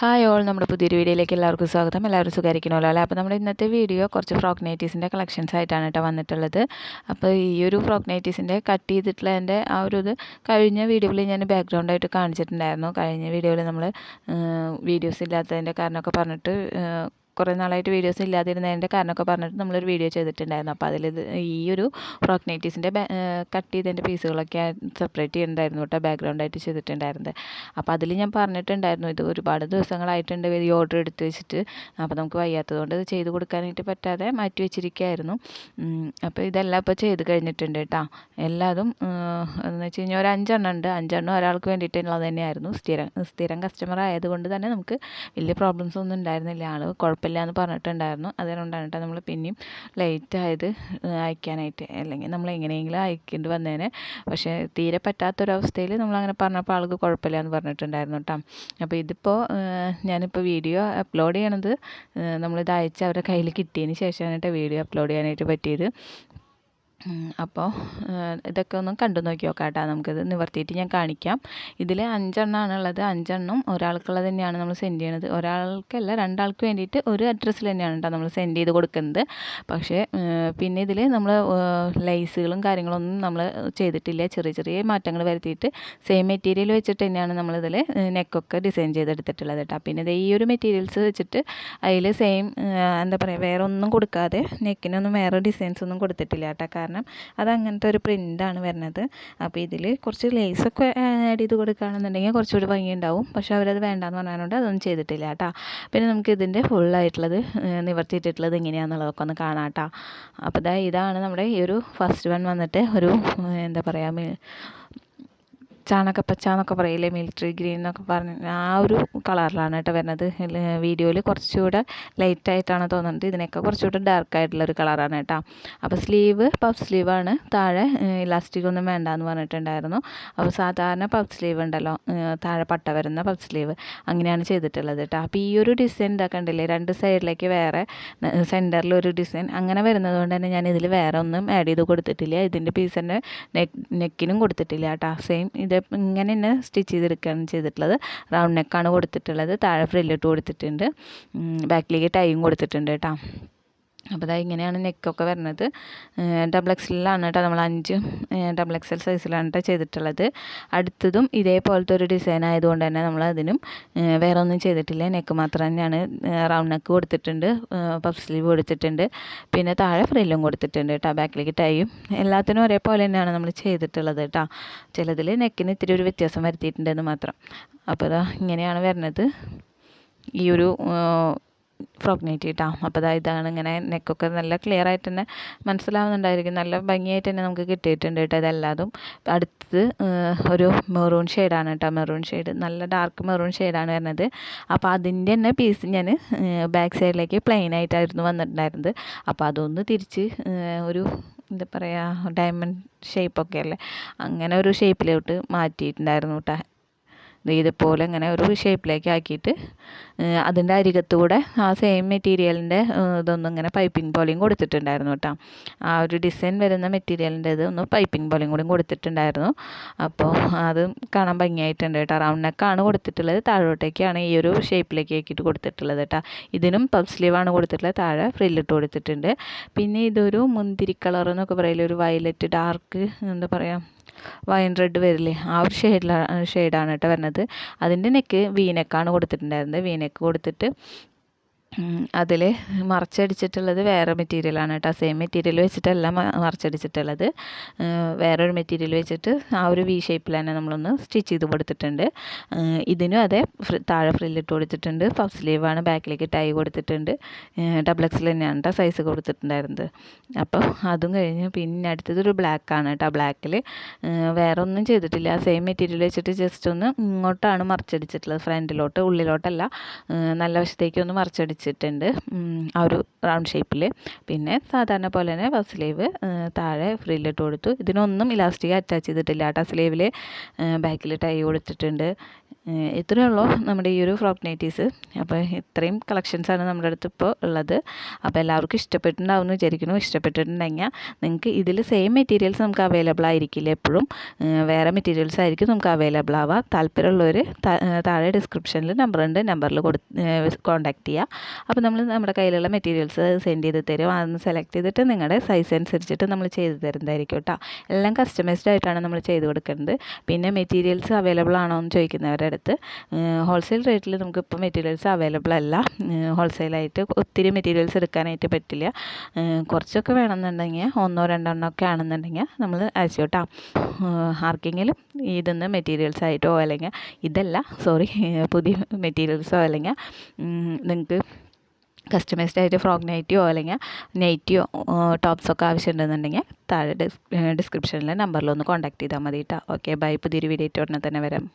Hi all നമ്മുടെ പുതിയൊരു വീഡിയോയിലേക്ക് എല്ലാവർക്കും സ്വാഗതം. എല്ലാവരും സുഖമായിരിക്കണമല്ലോ അല്ലേ? അപ്പോൾ നമ്മുടെ ഇന്നത്തെ വീഡിയോ കുറച്ച് ഫ്രോക്ക് നൈറ്റീസിന്റെ കളക്ഷൻസ് ആയിട്ടാണ് കേട്ടോ വന്നിട്ടുള്ളത്. അപ്പോൾ ഈ ഒരു ഫ്രോക്ക് നൈറ്റീസിന്റെ കട്ട് ചെയ്തിട്ടുള്ള ചെയ്തിട്ടുള്ളതിന്റെ ആ ഒരു ഇത് കഴിഞ്ഞ വീഡിയോയിൽ ഞാൻ ബാക്ക്ഗ്രൗണ്ടായിട്ട് കാണിച്ചിട്ടുണ്ടായിരുന്നു. കഴിഞ്ഞ വീഡിയോയിൽ നമ്മൾ വീഡിയോസ് ഇല്ലാത്തതിന്റെ കാരണമൊക്കെ പറഞ്ഞിട്ട് കുറേ നാളായിട്ട് വീഡിയോസ് ഇല്ലാതിരുന്നതിന്റെ കാരണമൊക്കെ പറഞ്ഞിട്ട് നമ്മളൊരു വീഡിയോ ചെയ്തിട്ടുണ്ടായിരുന്നു. അപ്പോൾ അതിൽ ഈ ഒരു ഫ്രോക്ക് നൈറ്റീസിന്റെ കട്ട് ചെയ്തതിന്റെ പീസുകളൊക്കെ സെപ്പറേറ്റ് ചെയ്തിട്ടുണ്ടായിരുന്നു കേട്ടോ ബാക്ക്ഗ്രൗണ്ടായിട്ട് ചെയ്തിട്ടുണ്ടായിരുന്നത്. അപ്പോൾ അതിൽ ഞാൻ പറഞ്ഞിട്ടുണ്ടായിരുന്നു ഇത് ഒരുപാട് ദിവസങ്ങളായിട്ടുണ്ട് ഈ ഓർഡർ എടുത്ത് വെച്ചിട്ട്. അപ്പോൾ നമുക്ക് വയ്യാത്തതുകൊണ്ട് ഇത് ചെയ്ത് കൊടുക്കാനായിട്ട് പറ്റാതെ മാറ്റി വെച്ചിരിക്കുകയായിരുന്നു. അപ്പോൾ ഇതെല്ലാം ഇപ്പോൾ ചെയ്ത് കഴിഞ്ഞിട്ടുണ്ട് കേട്ടോ. എല്ലാതും എന്ന് വെച്ച് കഴിഞ്ഞാൽ ഒരു അഞ്ചെണ്ണം ഉണ്ട്. അഞ്ചെണ്ണം ഒരാൾക്ക് വേണ്ടിയിട്ടുള്ളത് തന്നെയായിരുന്നു. സ്ഥിരം സ്ഥിരം കസ്റ്റമർ ആയതുകൊണ്ട് തന്നെ നമുക്ക് വലിയ പ്രോബ്ലംസ് ഒന്നും ഉണ്ടായിരുന്നില്ല. ആൾ കുഴപ്പമില്ല കുഴപ്പമില്ല എന്ന് പറഞ്ഞിട്ടുണ്ടായിരുന്നു. അതുകൊണ്ടാണ് കേട്ടോ നമ്മൾ പിന്നെയും ലേറ്റായത് അയക്കാനായിട്ട്. അല്ലെങ്കിൽ നമ്മൾ എങ്ങനെയെങ്കിലും അയക്കേണ്ടി വന്നേനെ. പക്ഷേ തീരെ പറ്റാത്തൊരവസ്ഥയിൽ നമ്മളങ്ങനെ പറഞ്ഞപ്പോൾ ആൾക്ക് കുഴപ്പമില്ല എന്ന് പറഞ്ഞിട്ടുണ്ടായിരുന്നു കേട്ടോ. അപ്പോൾ ഇതിപ്പോൾ ഞാനിപ്പോൾ വീഡിയോ അപ്ലോഡ് ചെയ്യണത് നമ്മളിത് അയച്ച് അവരുടെ കയ്യിൽ കിട്ടിയതിന് ശേഷമാണ് കേട്ടോ വീഡിയോ അപ്ലോഡ് ചെയ്യാനായിട്ട് പറ്റിയത്. അപ്പോൾ ഇതൊക്കെ ഒന്ന് കണ്ടു നോക്കി നോക്കാം കേട്ടോ നമുക്കിത് നിവർത്തിയിട്ട് ഞാൻ കാണിക്കാം. ഇതിൽ അഞ്ചെണ്ണമാണ് ഉള്ളത് അഞ്ചെണ്ണം ഒരാൾക്കുള്ളത് തന്നെയാണ് നമ്മൾ സെൻഡ് ചെയ്യണത് ഒരാൾക്കല്ല രണ്ടാൾക്ക് വേണ്ടിയിട്ട് ഒരു അഡ്രസ്സിൽ തന്നെയാണ് കേട്ടോ നമ്മൾ സെൻഡ് ചെയ്ത് കൊടുക്കുന്നത്. പക്ഷേ പിന്നെ ഇതിൽ നമ്മൾ ലൈസുകളും കാര്യങ്ങളൊന്നും നമ്മൾ ചെയ്തിട്ടില്ല. ചെറിയ ചെറിയ മാറ്റങ്ങൾ വരുത്തിയിട്ട് സെയിം മെറ്റീരിയൽ വെച്ചിട്ട് തന്നെയാണ് നമ്മളിതിൽ നെക്കൊക്കെ ഡിസൈൻ ചെയ്തെടുത്തിട്ടുള്ളത് കേട്ടോ പിന്നെ ഇത് ഈ ഒരു മെറ്റീരിയൽസ് വെച്ചിട്ട് അതിൽ സെയിം എന്താ പറയുക വേറെ ഒന്നും കൊടുക്കാതെ നെക്കിനൊന്നും വേറെ ഡിസൈൻസ് ഒന്നും കൊടുത്തിട്ടില്ല കേട്ടോ കാരണം അത് അങ്ങനത്തെ ഒരു പ്രിന്റാണ് വരുന്നത്. അപ്പോൾ ഇതിൽ കുറച്ച് ലേസൊക്കെ ആഡ് ചെയ്ത് കൊടുക്കുകയാണെന്നുണ്ടെങ്കിൽ കുറച്ചുകൂടി ഭംഗിയുണ്ടാവും. പക്ഷേ അവരത് വേണ്ടാന്ന് പറഞ്ഞതുകൊണ്ട് അതൊന്നും ചെയ്തിട്ടില്ല കേട്ടോ. പിന്നെ നമുക്ക് ഇതിന്റെ ഫുള്ളായിട്ടുള്ളത് നിവർത്തിയിട്ടിട്ടുള്ളത് എങ്ങനെയാണെന്നുള്ളതൊക്കെ ഒന്ന് കാണാം കേട്ടോ. അപ്പോൾ ഇതാ ഇതാണ് നമ്മുടെ ഈ ഒരു ഫസ്റ്റ് വൺ വന്നിട്ട് ഒരു എന്താ പറയുക ചാണകപ്പച്ച എന്നൊക്കെ പറയില്ലേ മിലിറ്ററി ഗ്രീൻ എന്നൊക്കെ പറഞ്ഞ്. ആ ഒരു കളറിലാണ് കേട്ടോ വരുന്നത്. വീഡിയോയിൽ കുറച്ചുകൂടെ ലൈറ്റ് ആയിട്ടാണ് തോന്നുന്നത്. ഇതിനൊക്കെ കുറച്ചുകൂടെ ഡാർക്ക് ആയിട്ടുള്ള ഒരു കളറാണ് കേട്ടോ. അപ്പോൾ സ്ലീവ് പഫ് സ്ലീവാണ് താഴെ ഇലാസ്റ്റിക് ഒന്നും വേണ്ട എന്ന് പറഞ്ഞിട്ടുണ്ടായിരുന്നു. അപ്പോൾ സാധാരണ പഫ് സ്ലീവ് ഉണ്ടല്ലോ. താഴെ പട്ട വരുന്ന പഫ് സ്ലീവ് അങ്ങനെയാണ് ചെയ്തിട്ടുള്ളത് കേട്ടോ. അപ്പോൾ ഈ ഒരു ഡിസൈൻ ഇതാക്കണ്ടില്ലേ രണ്ട് സൈഡിലേക്ക് വേറെ സെന്ററിൽ ഒരു ഡിസൈൻ അങ്ങനെ വരുന്നത് കൊണ്ട് തന്നെ ഞാൻ ഇതിൽ വേറെ ഒന്നും ആഡ് ചെയ്ത് കൊടുത്തിട്ടില്ല. ഇതിന്റെ പീസ് തന്നെ നെക്ക് നെക്കിനും കൊടുത്തിട്ടില്ല കേട്ടോ. സെയിം ഇത് ഇങ്ങനെ തന്നെ സ്റ്റിച്ച് ചെയ്തെടുക്കുകയാണ് ചെയ്തിട്ടുള്ളത്. റൗണ്ട് നെക്കാണ് കൊടുത്തിട്ടുള്ളത്. താഴെ ഫ്രില്ലിട്ട് കൊടുത്തിട്ടുണ്ട്. ബാക്കിലേക്ക് ടൈയും കൊടുത്തിട്ടുണ്ട് കേട്ടോ. അപ്പോൾ അതാ ഇങ്ങനെയാണ് നെക്കൊക്കെ വരുന്നത്. ഡബിൾ എക്സലിലാണ് കേട്ടോ നമ്മൾ അഞ്ച് ഡബിൾ എക്സൽ സൈസിലാണ് കേട്ടോ ചെയ്തിട്ടുള്ളത്. അടുത്തതും ഇതേപോലത്തെ ഒരു ഡിസൈൻ ആയതുകൊണ്ട് തന്നെ നമ്മൾ അതിനും വേറെ ഒന്നും ചെയ്തിട്ടില്ല. നെക്ക് മാത്രം തന്നെയാണ് റൗണ്ട് നെക്ക് കൊടുത്തിട്ടുണ്ട് പഫ് സ്ലീവ് കൊടുത്തിട്ടുണ്ട്. പിന്നെ താഴെ ഫ്രില്ലും കൊടുത്തിട്ടുണ്ട് കേട്ടോ ബാക്കിലേക്ക് ടൈയും എല്ലാത്തിനും ഒരേപോലെ തന്നെയാണ് നമ്മൾ ചെയ്തിട്ടുള്ളത് കേട്ടോ. ചിലതിൽ നെക്കിന് ഇത്തിരി ഒരു വ്യത്യാസം വരുത്തിയിട്ടുണ്ടെന്ന് മാത്രം. അപ്പോൾ ഇതാ ഇങ്ങനെയാണ് വരുന്നത്. ഈ ഒരു ഫ്രോക്ക് നൈറ്റി അപ്പോൾ അതാ ഇതാണ് ഇങ്ങനെ നെക്കൊക്കെ നല്ല ക്ലിയർ ആയിട്ട് തന്നെ മനസ്സിലാവുന്നുണ്ടായിരിക്കും. നല്ല ഭംഗിയായിട്ട് തന്നെ നമുക്ക് കിട്ടിയിട്ടുണ്ട് കേട്ടോ ഇതെല്ലാതും. അടുത്തത് ഒരു മെറൂൺ ഷെയ്ഡാണ് കേട്ടോ. മെറൂൺ ഷെയ്ഡ് നല്ല ഡാർക്ക് മെറൂൺ ഷെയ്ഡാണ് വരുന്നത്. അപ്പോൾ അതിന്റെ തന്നെ പീസ് ഞാൻ ബാക്ക് സൈഡിലേക്ക് പ്ലെയിൻ ആയിട്ടായിരുന്നു വന്നിട്ടുണ്ടായിരുന്നത്. അപ്പോൾ അതൊന്ന് തിരിച്ച് ഒരു എന്താ പറയുക ഡയമണ്ട് ഷേപ്പൊക്കെ അല്ലേ? അങ്ങനെ ഒരു ഷേപ്പിലോട്ട് മാറ്റിയിട്ടുണ്ടായിരുന്നു കേട്ടോ. ഇതുപോലെ ഇങ്ങനെ ഒരു ഷേപ്പിലേക്ക് ആക്കിയിട്ട് അതിന്റെ അരികത്തൂടെ ആ സെയിം മെറ്റീരിയലിന്റെ ഇതൊന്നും ഇങ്ങനെ പൈപ്പിംഗ് പോലെയും കൊടുത്തിട്ടുണ്ടായിരുന്നു കേട്ടോ. ആ ഒരു ഡിസൈൻ വരുന്ന മെറ്റീരിയലിന്റെ ഇത് ഒന്ന് പൈപ്പിംഗ് പോലെയും കൂടി കൊടുത്തിട്ടുണ്ടായിരുന്നു. അപ്പോൾ അത് കാണാൻ ഭംഗിയായിട്ടുണ്ട് കേട്ടോ. റൗണ്ട് നെക്കാണ് കൊടുത്തിട്ടുള്ളത്. താഴോട്ടേക്കാണ് ഈ ഒരു ഷേപ്പിലേക്ക് ആക്കിയിട്ട് കൊടുത്തിട്ടുള്ളത് കേട്ടോ. ഇതിനും പബ് സ്ലീവാണ് കൊടുത്തിട്ടുള്ളത്. താഴെ ഫ്രില്ലിട്ട് കൊടുത്തിട്ടുണ്ട്. പിന്നെ ഇതൊരു മുന്തിരി കളർ എന്നൊക്കെ പറയില്ല? ഒരു വയലറ്റ് ഡാർക്ക് എന്താ പറയുക വൈൻ റെഡ് വരില്ലേ? ആ ഒരു ഷെയ്ഡിലാണ് ഷെയ്ഡാണ് കേട്ടോ വരുന്നത്. അതിന്റെ നെക്ക് വീനെക്കാണ് കൊടുത്തിട്ടുണ്ടായിരുന്നത്. വീനെക്ക് കൊടുത്തിട്ട് അതിൽ മറച്ചടിച്ചിട്ടുള്ളത് വേറെ മെറ്റീരിയലാണ് കേട്ടോ. സെയിം മെറ്റീരിയൽ വെച്ചിട്ടല്ല മറച്ചടിച്ചിട്ടുള്ളത്. വേറൊരു മെറ്റീരിയൽ വെച്ചിട്ട് ആ ഒരു വി ഷേപ്പിൽ തന്നെ നമ്മളൊന്ന് സ്റ്റിച്ച് ചെയ്ത് കൊടുത്തിട്ടുണ്ട്. ഇതിനും അതെ താഴെ ഫ്രില്ലിട്ട് കൊടുത്തിട്ടുണ്ട്. പഫ് സ്ലീവാണ് ബാക്കിലേക്ക് ടൈ കൊടുത്തിട്ടുണ്ട്. ഡബിൾ എക്സിൽ തന്നെയാണ് കേട്ടോ സൈസ് കൊടുത്തിട്ടുണ്ടായിരുന്നത്. അപ്പോൾ അതും കഴിഞ്ഞ് പിന്നെ അടുത്തത് ഒരു ബ്ലാക്കാണ് കേട്ടോ ബ്ലാക്കിൽ വേറെ ഒന്നും ചെയ്തിട്ടില്ല. സെയിം മെറ്റീരിയൽ വെച്ചിട്ട് ജസ്റ്റ് ഒന്ന് ഇങ്ങോട്ടാണ് മറച്ചടിച്ചിട്ടുള്ളത്. ഫ്രണ്ടിലോട്ട് ഉള്ളിലോട്ടല്ല. നല്ല വശത്തേക്ക് ഒന്ന് മറച്ചടിച്ച്. വെച്ചിട്ടുണ്ട്. ആ ഒരു റൗണ്ട് ഷേപ്പിൽ പിന്നെ സാധാരണ പോലെ തന്നെ ബസ് സ്ലീവ് താഴെ ഫ്രില്ലിട്ട് കൊടുത്തു. ഇതിനൊന്നും ഇലാസ്റ്റിക് അറ്റാച്ച് ചെയ്തിട്ടില്ല. കേട്ടോ സ്ലീവിൽ ബാക്കിൽ ടൈ കൊടുത്തിട്ടുണ്ട്. ഇത്രയേ ഉള്ളൂ നമ്മുടെ ഈ ഒരു ഫ്രോക്ക് നൈറ്റീസ്. അപ്പോൾ ഇത്രയും കളക്ഷൻസാണ് നമ്മുടെ അടുത്ത് ഇപ്പോൾ ഉള്ളത്. അപ്പോൾ എല്ലാവർക്കും ഇഷ്ടപ്പെട്ടിട്ടുണ്ടാവും എന്ന് വിചാരിക്കുന്നു. ഇഷ്ടപ്പെട്ടിട്ടുണ്ടെങ്കിൽ നിങ്ങൾക്ക് ഇതിൽ സെയിം മെറ്റീരിയൽസ് നമുക്ക് അവൈലബിൾ ആയിരിക്കില്ല എപ്പോഴും. വേറെ മെറ്റീരിയൽസ് ആയിരിക്കും നമുക്ക് അവൈലബിൾ ആവുക. താല്പര്യമുള്ളവർ താഴെ ഡിസ്ക്രിപ്ഷനിൽ നമ്പർ ഉണ്ട്. നമ്പറിൽ കൊടു കോൺടാക്ട് ചെയ്യുക. അപ്പോൾ നമ്മൾ നമ്മുടെ കയ്യിലുള്ള മെറ്റീരിയൽസ് സെൻഡ് ചെയ്ത് തരും. അതൊന്ന് സെലക്ട് ചെയ്തിട്ട് നിങ്ങളുടെ സൈസ് അനുസരിച്ചിട്ട് നമ്മൾ ചെയ്ത് തരുന്നതായിരിക്കും കേട്ടോ എല്ലാം കസ്റ്റമൈസ്ഡ് ആയിട്ടാണ് നമ്മൾ ചെയ്ത് കൊടുക്കുന്നത്. പിന്നെ മെറ്റീരിയൽസ് അവൈലബിൾ ആണോ എന്ന് ചോദിക്കുന്നവരുടെ അടുത്ത് ഹോൾസെയിൽ റേറ്റിൽ നമുക്ക് ഇപ്പോൾ മെറ്റീരിയൽസ് അവൈലബിൾ അല്ല. ഹോൾസെയിലായിട്ട് ഒത്തിരി മെറ്റീരിയൽസ് എടുക്കാനായിട്ട് പറ്റില്ല. കുറച്ചൊക്കെ വേണമെന്നുണ്ടെങ്കിൽ ഒന്നോ രണ്ടെണ്ണോ ഒക്കെ ആണെന്നുണ്ടെങ്കിൽ നമ്മൾ അയച്ചു കേട്ടോ. ആർക്കെങ്കിലും ഇതിന്ന് മെറ്റീരിയൽസ് ആയിട്ടോ അല്ലെങ്കിൽ ഇതല്ല സോറി പുതിയ മെറ്റീരിയൽസോ അല്ലെങ്കിൽ നിങ്ങൾക്ക് കസ്റ്റമൈസ്ഡ് ആയിട്ട് ഫ്രോക്ക് നൈറ്റിയോ അല്ലെങ്കിൽ നൈറ്റിയോ ടോപ്സൊക്കെ ആവശ്യമുണ്ടെന്നുണ്ടെങ്കിൽ താഴെ ഡിസ്ക്രിപ്ഷനിലെ നമ്പറിലൊന്ന് കോൺടാക്ട് ചെയ്താൽ മതി കേട്ടോ. ഓക്കെ ബൈ പുതിയൊരു വീഡിയോ ഇട്ട് ഉടനെ തന്നെ വരാം.